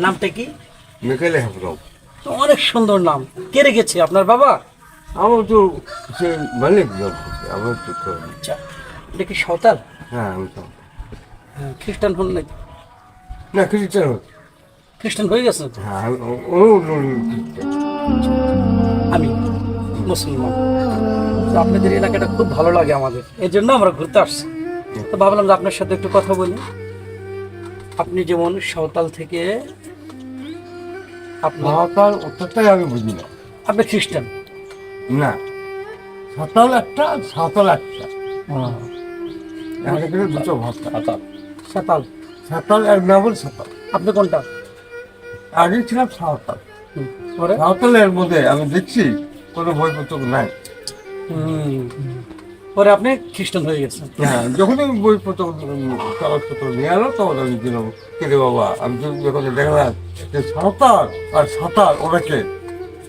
নামটা কি? মেকালে হাফরাম তো অনেক সুন্দর নাম। কে রেখেছে? আপনার বাবা? আমার তো সে মালিক আমার তো আচ্ছা এটা কি সাঁওতাল? হ্যাঁ আমি তো হ্যাঁ, খ্রিস্টান হন নাকি না খ্রিস্টান হচ্ছে খ্রিস্টান হয়ে গেছে হ্যাঁ আমি- মুসলমান। আপনাদের এলাকাটা খুব ভালো লাগে আমাদের। এই জন্য আমরা ঘুরতে আসছি। তো ভাবলাম যে আপনার সাথে একটু কথা বলি। আপনি যেমন সাঁওতাল থেকে সাঁওতাল অতটাই আমি বুঝি না। আপনি খ্রিস্টান? না। সাঁতাল একটা সাঁতাল একটা। এখানে দুটো ভাষা সাঁতাল। সাঁতাল। এক নাম সাঁতাল। আপনি কোনটা? আগে ছিলাম সাঁওতাল সাঁওতালের মধ্যে আমি দেখছি কোনো বইপত্র নাই। হুম, পরে আপনি খ্রিস্টান হয়ে গেছেন হ্যাঁ যখনই বইপত্র উম, কাগজপত্র নিয়ে এলো তখন আমি দিলাম কেটে বাবা আমি তো যখন দেখলাম যে সাঁওতাল আর সাঁতাল ওরা কে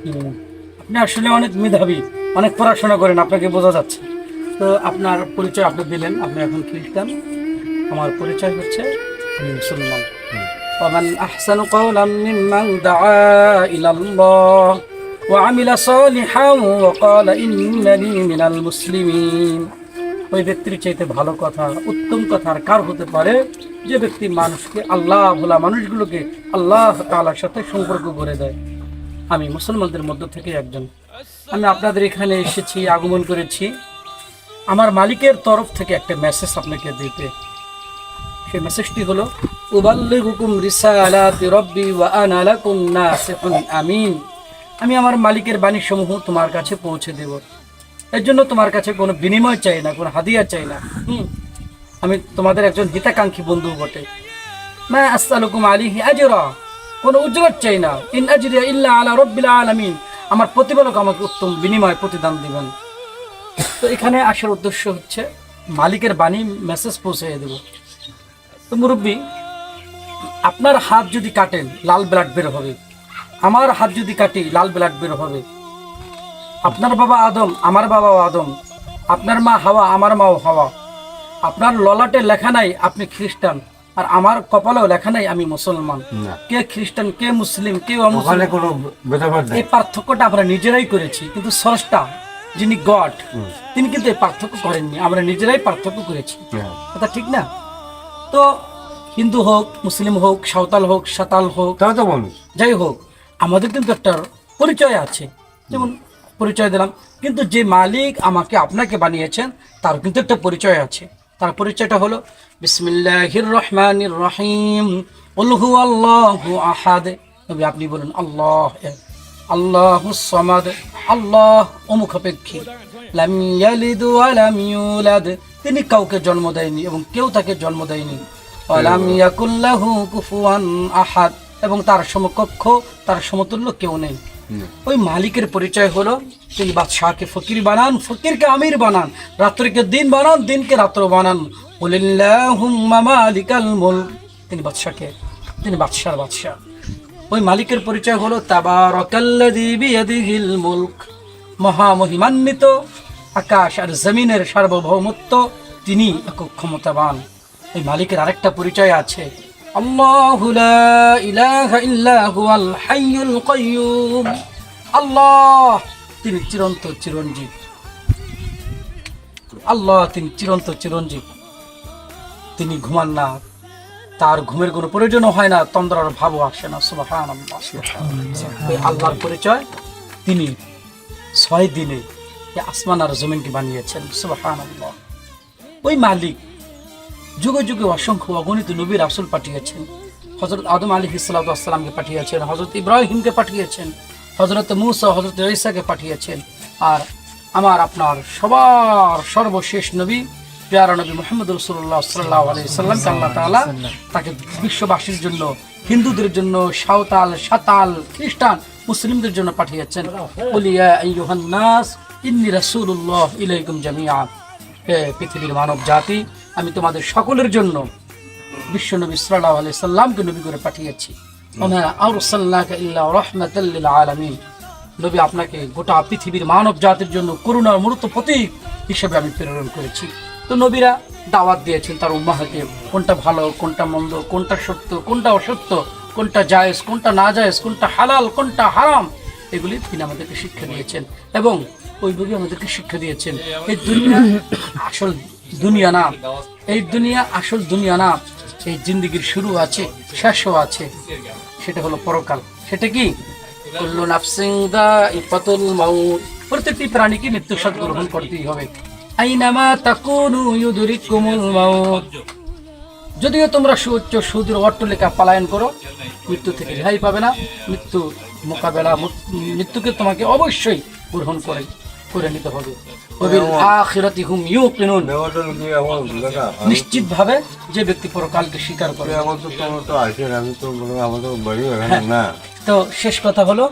হুম। আপনি আসলে অনেক মেধাবী অনেক পড়াশোনা করেন আপনাকে বোঝা যাচ্ছে তো আপনার পরিচয় আপনি দিলেন আপনি এখন খ্রিস্টান আমার পরিচয় হচ্ছে আমি মুসলমান ومن أحسن قولا ممن دعا إلى الله وعمل صالحا وقال إنني من المسلمين ওই ব্যক্তির চাইতে ভালো কথা উত্তম কথা আর কার হতে পারে যে ব্যক্তি মানুষকে আল্লাহ ভোলা মানুষগুলোকে আল্লাহ তাআলার সাথে সম্পর্ক করে দেয় আমি মুসলমানদের মধ্য থেকে একজন আমি আপনাদের এখানে এসেছি আগমন করেছি আমার মালিকের তরফ থেকে একটা মেসেজ আপনাকে দিতে সেই মেসেজটি হলো উবাল্লিগুকুম রিসালাতি রব্বি ওয়া আনা লাকুম নাসিহুন আমিন আমি আমার মালিকের বাণীসমূহ তোমার কাছে পৌঁছে দেব। এর জন্য তোমার কাছে কোনো বিনিময় চাই না, কোনো হাদিয়া চাই না। হুম। আমি তোমাদের একজন হিতাকাঙ্ক্ষী বন্ধু বটে। মা আসসালুকুম আলিহি আজরা। কোনো উজ্জ্বল চাই না। ইন আজরিয়া ইল্লা আলা রব্বিল আলামিন। আমার প্রতিপালক আমাকে উত্তম বিনিময় প্রতিদান দিবেন। তো এখানে আসার উদ্দেশ্য হচ্ছে, মালিকের বাণী মেসেজ পৌঁছে দেব। তো মুরব্বী, আপনার হাত যদি কাটেন, লাল ব্লাড বের হবে। আমার হাত যদি কাটি লাল ব্লাড বের হবে। আপনার বাবা আদম আমার বাবাও আদম। আপনার মা হাওয়া আমার মাও হাওয়া। আপনার ললাটে লেখা নাই আপনি খ্রিস্টান। আর আমার কপালেও লেখা নাই আমি মুসলমান। কে খ্রিস্টান কে মুসলিম কে এই পার্থক্যটা আমরা নিজেরাই করেছি কিন্তু স্রষ্টা যিনি গড তিনি কিন্তু এই পার্থক্য করেননি আমরা নিজেরাই পার্থক্য করেছি। হ্যাঁ। কথা ঠিক না? তো হিন্দু হোক মুসলিম হোক সাঁওতাল হোক সাতাল হোক তারা তো মানুষ। যাই হোক আমাদের কিন্তু একটা পরিচয় আছে। যেমন পরিচয় দিলাম। কিন্তু যে মালিক আমাকে আপনাকে বানিয়েছেন তার কিন্তু একটা পরিচয় আছে। তার পরিচয়টা হলো বিসমিল্লাহির রহমানির রহিম। উলহু আল্লাহু আহাদ। আপনি বলুন আল্লাহ আল্লাহু সমাদ। আল্লাহ অমুখাপেক্ষী। লাম ইয়ালিদ ওয়া লাম ইউলাদ। তিনি কাউকে জন্ম দেয়নি এবং কেউ তাকে জন্ম দেয়নি। কুফুয়ান আহাদ। এবং তার সমকক্ষ তার সমতুল্য কেউ নেই। ওই মালিকের পরিচয় হলো তিনি বাদশাহকে ফকির বানান ফকিরকে আমির বানান রাত্রিকে দিন বানান দিনকে রাত্র বানান। মালিকাল মুলক। তিনি বাদশাহকে তিনি বাদশাহ বাদশাহ। ওই মালিকের পরিচয় হলো তাবারাকাল্লাযী বিয়াদিহিল মুলক। মহামহিমান্বিত আকাশ আর জমিনের সার্বভৌমত্ব তিনি একক ক্ষমতাবান। এই মালিকের আরেকটা পরিচয় আছে আল্লাহু লা ইলাহা ইল্লা হুয়াল হাইয়ুল কাইয়্যুম আল্লাহ, তিনি চিরন্ত চিরঞ্জীব। আল্লাহ, তিনি চিরন্ত চিরঞ্জীব। তিনি ঘুমান না। তার ঘুমের কোনো প্রয়োজনও হয় না, তন্দ্রার ভাবও আসে না সুবাহান আল্লাহর পরিচয় তিনি ছয় দিনে আসমান আর জমিনকে বানিয়েছেন সুবাহান ওই মালিক যুগে যুগে অসংখ্য অগণিত নবী রাসুল পাঠিয়েছেন। হজরত আদম আলী ইসলাতামকে পাঠিয়েছেন হজরত ইব্রাহিমকে পাঠিয়েছেন হজরত মুসা হজরত ঈসাকে পাঠিয়েছেন। আর আমার আপনার সবার সর্বশেষ নবী, পেয়ারা নবী মোহাম্মদ রসুল্লাহ সাল্লাহ আলি সাল্লামকে আল্লাহ তাআলা তাকে বিশ্ববাসীর জন্য, হিন্দুদের জন্য, সাঁওতাল, সাঁতাল, খ্রিস্টান, মুসলিমদের জন্য পাঠিয়েছেন। বলিয়া ইন্নি ইলাইকুম জামিআ। হে পৃথিবীর মানব জাতি আমি তোমাদের সকলের জন্য বিশ্ব নবী সাল্লাল্লাহু আলাইহি সাল্লামকে নবী করে পাঠিয়েছি। নবী আপনাকে গোটা পৃথিবীর মানব জাতির জন্য করুণার মূর্ত প্রতীক হিসেবে আমি প্রেরণ করেছি। তো নবীরা দাওয়াত দিয়েছেন তার উম্মাহকে, কোনটা ভালো, কোনটা মন্দ, কোনটা সত্য, কোনটা অসত্য, কোনটা জায়েজ, কোনটা না জায়েজ কোনটা হালাল, কোনটা হারাম, এগুলি তিনি আমাদেরকে শিক্ষা দিয়েছেন। এবং ওইভাবে আমাদেরকে শিক্ষা দিয়েছেন। এই দুনিয়া আসল দুনিয়া না। এই দুনিয়া, আসল দুনিয়া না। এই জিন্দগির শুরু আছে, শেষও আছে। সেটা হলো পরকাল। সেটা কি? কুল্লু প্রত্যেকটি প্রাণীকে মৃত্যু স্বাদ গ্রহণ করতেই হবে। আইনামা যদিও তোমরা সুউচ্চ সুদূর অট্টলিকা পালায়ন করো, মৃত্যু থেকে রেহাই পাবে না। মৃত্যু মোকাবেলা, মৃত্যুকে তোমাকে অবশ্যই গ্রহণ করে করে নিতে হবে। দাদা নিশ্চিতভাবে যে ব্যক্তি পরকালকে স্বীকার করে। তো তোমার তো শেষ কথা হলো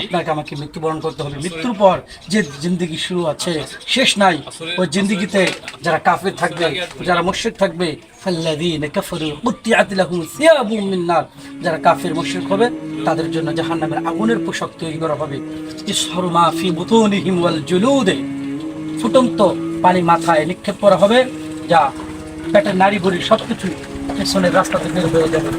আপনাকে আমাকে মৃত্যুবরণ করতে হবে। মৃত্যুর পর যে জিন্দগি শুরু আছে শেষ নাই ওই জিন্দগিতে যারা কাফের থাকবে যারা মুশরিক থাকবে যারা কাফের মুশরিক হবে তাদের জন্য জাহান্নামের আগুনের পোশাক তৈরি করা হবে। ইসহারু মা ফুটন্ত পানি মাথায় নিক্ষেপ করা হবে, যা পেটের নারী বুড়ি সবকিছু পেছনের রাস্তাতে বের হয়ে যাবে।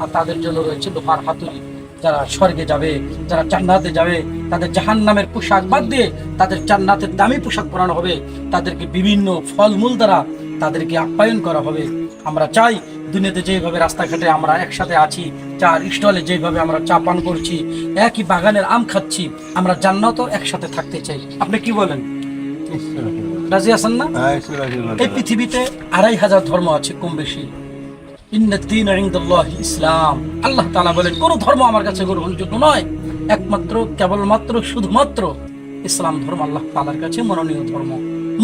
আর তাদের জন্য রয়েছে লোহার হাতুড়ি। যারা স্বর্গে যাবে, যারা জান্নাতে যাবে, তাদের জাহান্নামের পোশাক বাদ দিয়ে তাদের জান্নাতের দামি পোশাক পরানো হবে। তাদেরকে বিভিন্ন ফলমূল দ্বারা তাদেরকে আপ্যায়ন করা হবে। আমরা চাই দুনিয়াতে যেভাবে রাস্তাঘাটে আমরা একসাথে আছি চার স্টলে যেভাবে আমরা চা পান করছি একই বাগানের আম খাচ্ছি আমরা জান্নাতও একসাথে থাকতে চাই। আপনি কি বলেন? রাজি আছেন না? হ্যাঁ এই পৃথিবীতে আড়াই হাজার ধর্ম আছে কম বেশি। ইসলাম। আল্লাহ তাআলা বলেন কোন ধর্ম আমার কাছে গ্রহণযোগ্য নয়। একমাত্র কেবলমাত্র শুধুমাত্র ইসলাম ধর্ম আল্লাহ তাআলার কাছে মনোনীয় ধর্ম।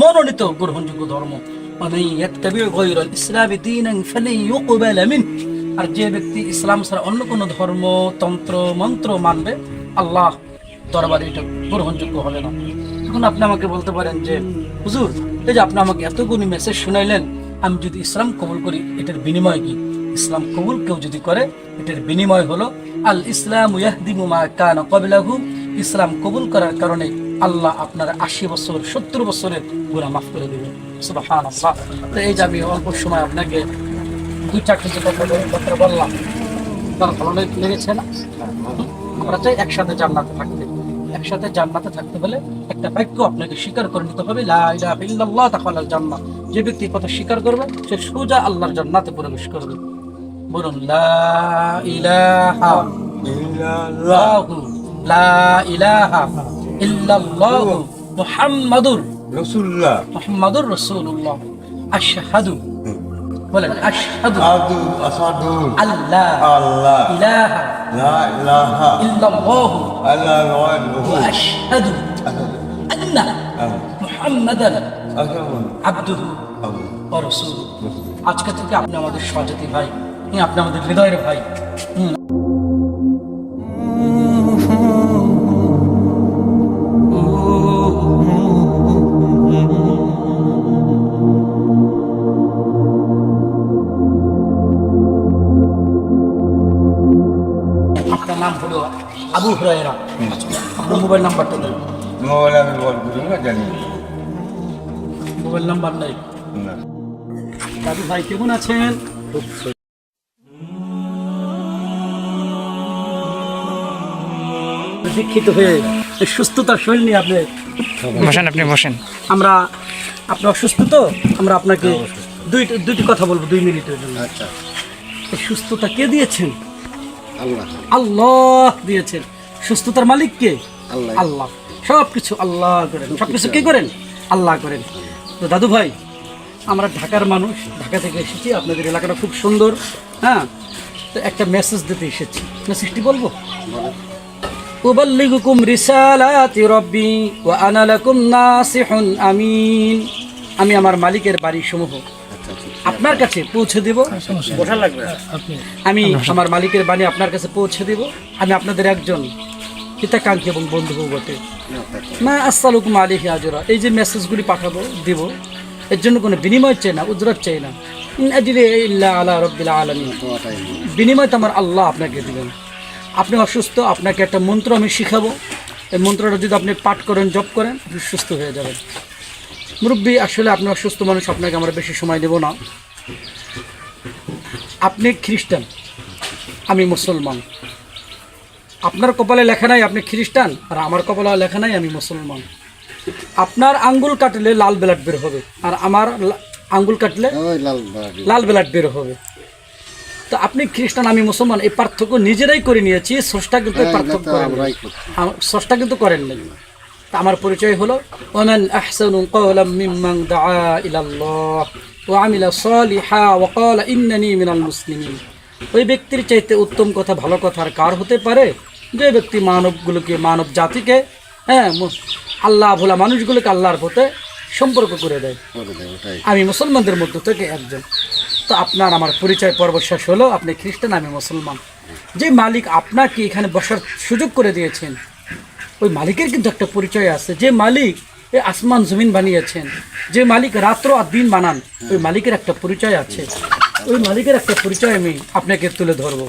মনোনীত গ্রহণযোগ্য ধর্ম। ومن يتبع غير الاسلام دينا فلن يقبل منه আর যে ব্যক্তি ইসলাম ছাড়া অন্য কোনো ধর্ম তন্ত্র মন্ত্র মানবে আল্লাহ দরবারে এটা গ্রহণযোগ্য হবে না এখন আপনি আমাকে বলতে পারেন যে হুজুর এই যে আপনি আমাকে এতগুলি মেসেজ শুনাইলেন আমি যদি ইসলাম কবুল করি এটার বিনিময় কি ইসলাম কবুল কেউ যদি করে এটার বিনিময় হলো আল ইসলাম ইয়াহদিমু মা কানা ক্বাবলাহু ইসলাম কবুল করার কারণে আল্লাহ আপনার আশি বছর সত্তর বছরের গুনাহ মাফ করে দেবেন এই যে আমি অল্প সময় আপনাকে দুই চারটে যে কথা বললাম। তার ভালো লেগেছে না? আমরা চাই একসাথে জান্নাতে থাকতে। একসাথে জান্নাতে থাকতে হলে একটা বাক্য আপনাকে স্বীকার করে নিতে হবে। লা ইলাহা ইল্লাল্লাহ তাখালাল জান্নাত যে ব্যক্তি কথা স্বীকার করবে, সে সোজা আল্লাহর জান্নাতে প্রবেশ করবে। বলুন ইলাহা ইল্লাল্লাহু মুহাম্মাদুর রসুল্লাহ। মোহাম্মদুর রসুল্লাহ আশহাদু। বলেন আশহাদু। আদু আসাদু। আল্লাহ। আল্লাহ। ইলাহা। লা ইলাহা। ইল্লাল্লাহ। আল্লাহু আশহাদু। আন্না হ্যাঁ। মুহাম্মাদান আবদুহু ওয়া রাসূলুহু। আজকে থেকে আপনি আমাদের সহজাতি ভাই। আপনি আমাদের হৃদয়ের ভাই। হুম। মোবাইল নাম্বারটা দেন। মোবাইল আমি বল করি না জানি মোবাইল নাম্বার নাই। না। দাদু ভাই কেমন আছেন? দীক্ষিত হয়ে এই সুস্থতার শরীর নিয়ে আপনি বসেন আপনি বসেন। আমরা আপনি অসুস্থ তো? আমরা আপনাকে দুই দুইটি কথা বলব দুই মিনিটের জন্য। আচ্ছা। এই সুস্থতা কে দিয়েছেন? আল্লাহ। আল্লাহ দিয়েছেন। সুস্থতার মালিক কে? আল্লাহ। আল্লাহ। সব কিছু আল্লাহ করেন। সব কিছু কে করেন? আল্লাহ করেন। তো দাদু ভাই আমরা ঢাকার মানুষ ঢাকা থেকে এসেছি আপনাদের এলাকাটা খুব সুন্দর হ্যাঁ? তো একটা মেসেজ দিতে এসেছি। মেসেজটি বলব? উবাল্লিগুকুম রিসালাতি রব্বি ওয়া আনা লাকুম নাসিহুন আমিন। আমি আমার মালিকের বাড়ি সমূহ আপনার কাছে পৌঁছে দেব। বসা লাগবে। আমি আমার মালিকের বাণী আপনার কাছে পৌঁছে দেব। আমি আপনাদের একজন হিতাকাঙ্ক্ষী এবং বন্ধু বটে। মা আসসালুকুম আলিহি আজরা। এই যে মেসেজগুলি পাঠাবো, দিব, এর জন্য কোনো বিনিময় চাই না, উজরত চাই না। ইন আজরি ইল্লা আলা রব্বিল আলামিন। বিনিময় তো আমার আল্লাহ আপনাকে দিবেন। আপনি অসুস্থ, আপনাকে একটা মন্ত্র আমি শিখাবো। এই মন্ত্রটা যদি আপনি পাঠ করেন, জপ করেন, আপনি সুস্থ হয়ে যাবেন। মুরব্বী, আসলে আপনি অসুস্থ মানুষ, আপনাকে আমরা বেশি সময় দেব না। আপনি খ্রিস্টান, আমি মুসলমান। আপনার কপালে লেখা নাই আপনি খ্রিস্টান? আর আমার কপালে লেখা নাই আমি মুসলমান। আপনার আঙ্গুল কাটলে লাল ব্লাড বের হবে আর আমার আঙ্গুল কাটলে লাল ব্লাড বের হবে। তো আপনি খ্রিস্টান আমি মুসলমান এই পার্থক্য নিজেরাই করে নিয়েছি স্রষ্টা কিন্তু হ্যাঁ, পার্থক্য। স্রষ্টা কিন্তু করেন নাই। তা আমার পরিচয় হলো ওমান আহসানু কওলাম মিম্মান দাআ ইলা আল্লাহ ওয়া আমিলা সালিহা ওয়া ক্বালা ইন্নানি মিনাল মুসলিমিন। ওই ব্যক্তির চাইতে উত্তম কথা ভালো কথা আর কার হতে পারে? যে ব্যক্তি মানবগুলোকে মানব জাতিকে হ্যাঁ আল্লাহ ভোলা মানুষগুলোকে আল্লাহর পথে সম্পর্ক করে দেয়। আমি মুসলমানদের মধ্য থেকে একজন। তো আপনার আমার পরিচয় পর্ব শেষ হলো আপনি খ্রিস্টান আমি মুসলমান। যে মালিক আপনাকে এখানে বসার সুযোগ করে দিয়েছেন ওই মালিকের কিন্তু একটা পরিচয় আছে। যে মালিক এই আসমান জমিন বানিয়েছেন যে মালিক রাত্র আর দিন বানান ওই মালিকের একটা পরিচয় আছে। ওই মালিকের একটা পরিচয় আমি আপনাকে তুলে ধরবো।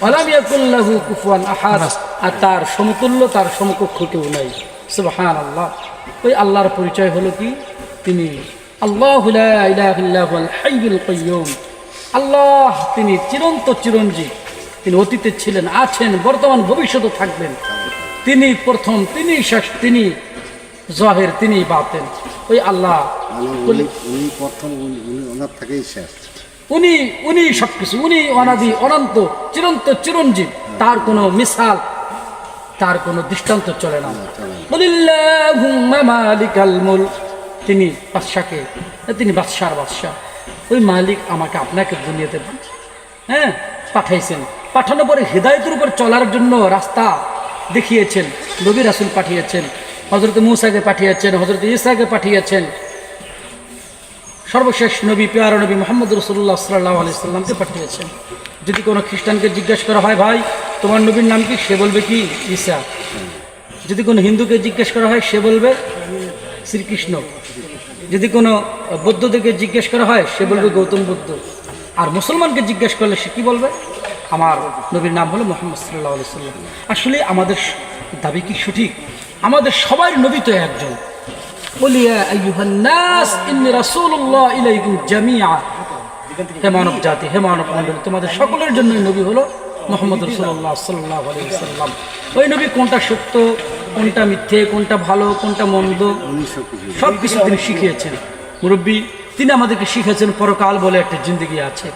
ওয়ালাম কুফুয়ান আহাদ আর তার সমতুল্য তার সমকক্ষ কেউ নাই। সুবহানাল্লাহ। ওই আল্লাহর পরিচয় হলো কি? তিনি আল্লাহু লা ইলাহা ইল্লা হুয়াল হাইয়ুল কাইয়্যুম আল্লাহ তিনি চিরন্ত চিরঞ্জীব। তিনি অতীতে ছিলেন আছেন বর্তমান ভবিষ্যতে থাকবেন। তিনি প্রথম তিনি শেষ তিনি জহের তিনি বাতেন। ওই আল্লাহ প্রথম ওনার থেকেই শেষ। উনি উনি সবকিছু, উনি অনাদি, অনন্ত, চিরন্ত চিরঞ্জীব। তার কোনো মিসাল তার কোনো দৃষ্টান্ত চলে না। মালিকাল মুলক। তিনি বাদশাকে, তিনি বাদশার বাদশাহ। ওই মালিক আমাকে আপনাকে দুনিয়াতে হ্যাঁ পাঠাইছেন। পাঠানোর পরে হৃদায়তের উপর চলার জন্য রাস্তা দেখিয়েছেন। নবী রাসুল পাঠিয়েছেন। হজরত মুসাকে পাঠিয়েছেন হজরত ইসাকে পাঠিয়েছেন। সর্বশেষ নবী, পেয়ার নবী মোহাম্মদ রসুল্লাহ সাল্লাহ আলি সাল্লামকে পাঠিয়েছেন। যদি কোনো খ্রিস্টানকে জিজ্ঞেস করা হয়, ভাই, তোমার নবীর নাম কি? সে বলবে কি? ঈসা। যদি কোনো হিন্দুকে জিজ্ঞেস করা হয়, সে বলবে শ্রীকৃষ্ণ। যদি কোনো বৌদ্ধদেরকে জিজ্ঞেস করা হয়, সে বলবে গৌতম বুদ্ধ। আর মুসলমানকে জিজ্ঞেস করলে সে কি বলবে? আমার নবীর নাম হলো মোহাম্মদ সাল্লাহ সাল্লাম। আসলে আমাদের দাবি কি সঠিক? আমাদের সবার নবী তো একজন। قل يا أيها الناس إني رسول الله إليكم جميعا হে মানব জাতি হে মানব মণ্ডলী তোমাদের সকলের জন্য নবী হলো মোহাম্মদ রসুল্লাহ সাল্লাহ সাল্লাম ওই নবী কোনটা সত্য কোনটা মিথ্যে কোনটা ভালো কোনটা মন্দ উনি সব কিছু সব কিছু তিনি শিখিয়েছেন মুরব্বী তিনি আমাদেরকে শিখিয়েছেন পরকাল বলে একটা জিন্দগি আছে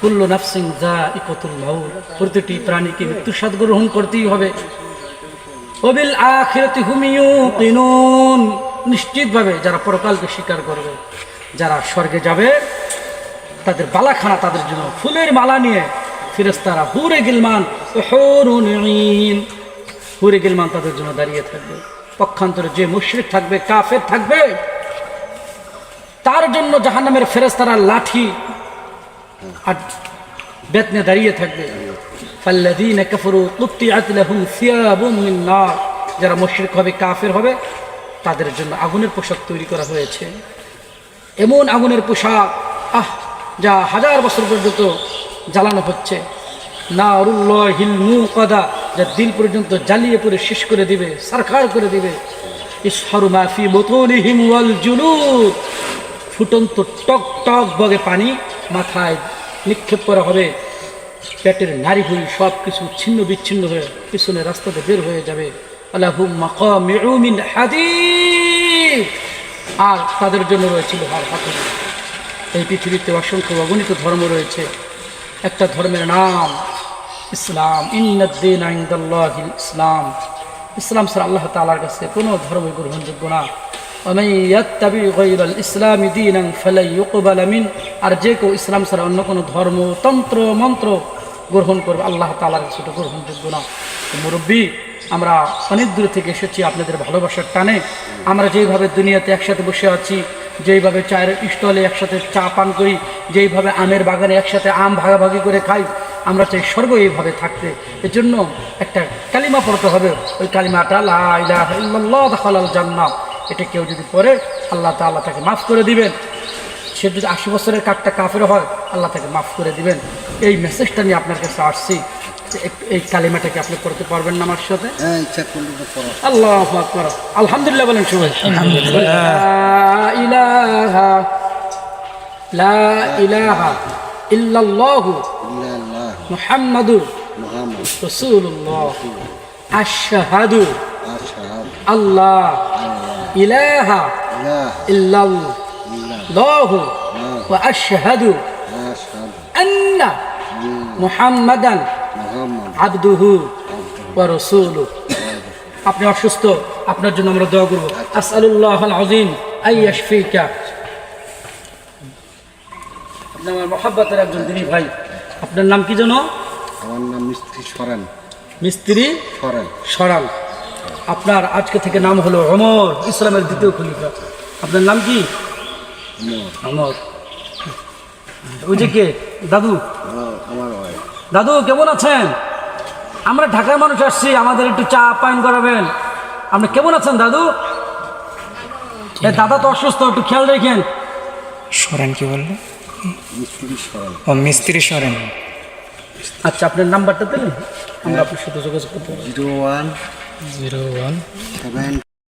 কুল্ল নাফসিং যা ইকতুল মাউত প্রতিটি প্রাণীকে মৃত্যুর স্বাদ গ্রহণ করতেই হবে ওবিল আখিরাতি হুম ইউকিনুন নিশ্চিতভাবে যারা পরকালকে স্বীকার করবে, যারা স্বর্গে যাবে, তাদের বালাখানা তাদের জন্য ফুলের মালা নিয়ে ফিরেস্তারা হুরে গিলমান। হুরে গিলমান তাদের জন্য দাঁড়িয়ে থাকবে। পক্ষান্তরে যে মুশরিক থাকবে, কাফের থাকবে, তার জন্য জাহান্নামের ফেরেস্তারা লাঠি আর বেতনে দাঁড়িয়ে থাকবে। ফাল্লাযীনা কাফারু কুত্তিআত লাহুম সিয়াবুম নার। যারা মুশরিক হবে, কাফের হবে তাদের জন্য আগুনের পোশাক তৈরি করা হয়েছে। এমন আগুনের পোশাক, আহ, যা হাজার বছর পর্যন্ত জ্বালানো হচ্ছে। না হিল মু কদা যা দিল পর্যন্ত জ্বালিয়ে পরে শেষ করে দিবে, সারখার করে দিবে। ফুটন্ত টক টক বগে পানি মাথায় নিক্ষেপ করা হবে। পেটের নারী হই সব কিছু ছিন্ন বিচ্ছিন্ন হয়ে পিছনে রাস্তাতে বের হয়ে যাবে। আর তাদের জন্য রয়েছিল হার হাতুর এই পৃথিবীতে অসংখ্য অগণিত ধর্ম রয়েছে। একটা ধর্মের নাম ইসলাম। ইন্দিন ইসলাম। ইসলাম স্যার আল্লাহ তালার কাছে কোনো ধর্ম গ্রহণযোগ্য না। ইসলাম আর যে কেউ ইসলাম ছাড়া অন্য কোনো ধর্ম, তন্ত্র, মন্ত্র গ্রহণ করবে, আল্লাহ তালার সেটা গ্রহণযোগ্য না। মুরব্বী আমরা অনেক দূর থেকে এসেছি আপনাদের ভালোবাসার টানে। আমরা যেইভাবে দুনিয়াতে একসাথে বসে আছি, যেইভাবে চায়ের স্টলে একসাথে চা পান করি, যেইভাবে আমের বাগানে একসাথে আম ভাগাভাগি করে খাই, আমরা চাই স্বর্গ এইভাবে থাকতে। এর জন্য একটা কালিমা পড়তে হবে। ওই কালিমাটা, লা ইলাহা ইল্লাল্লাহ দাখালাল জান্নাত এটা কেউ যদি পড়ে, আল্লাহ তাআলা তাকে মাফ করে দিবেন। সে যদি আশি বছরের কাঠটা কাফের হয়, আল্লাহ তাকে মাফ করে দিবেন। এই মেসেজটা নিয়ে আপনার কাছে আসছি। এই কালিমাটাকে আপনি করতে পারবেন না আমার সাথে? হ্যাঁ আল্লাহ আকবার। আলহামদুলিল্লাহ বলেন সবাই ইলাহা লা ইলাহা ইল্লাল্লাহু ইল্লাল্লাহ মুহাম্মাদুর রাসূলুল্লাহ। আশহাদু আশহাদু আল্লাহ। ইলাহা ওয়া আশহাদু আন্না মুহাম্মাদান মুহাম্মদ আবদুহু ওয়া আপনি অসুস্থ আপনার জন্য আমরা দোয়া করব। আসআলুল্লাহ আল আযীম আই ইয়াশফিকা। আপনি আমার মহাব্বতের একজন দিনী ভাই। আপনার নাম কি যেন? আমার নাম মিস্ত্রি সরেন। মিস্ত্রি সরেন। সরাল। আপনার আজকে থেকে নাম হলো অমর ইসলামের দ্বিতীয় খলিফা। আপনার নাম কি? মোর অমর ওই যে কে? দাদু? আমার ওয়াইফ দাদু কেমন আছেন? আমরা ঢাকার মানুষ আসছি আমাদের একটু চা পান করাবেন। আপনি কেমন আছেন দাদু? এ দাদা তো অসুস্থ একটু খেয়াল রেখেন। সরেন কি বলল? ও মিস্ত্রি সরেন। আচ্ছা আপনার নাম্বারটা দিলেন? আমরা আপনার সাথে যোগাযোগ করতে পারব zero one zero one seven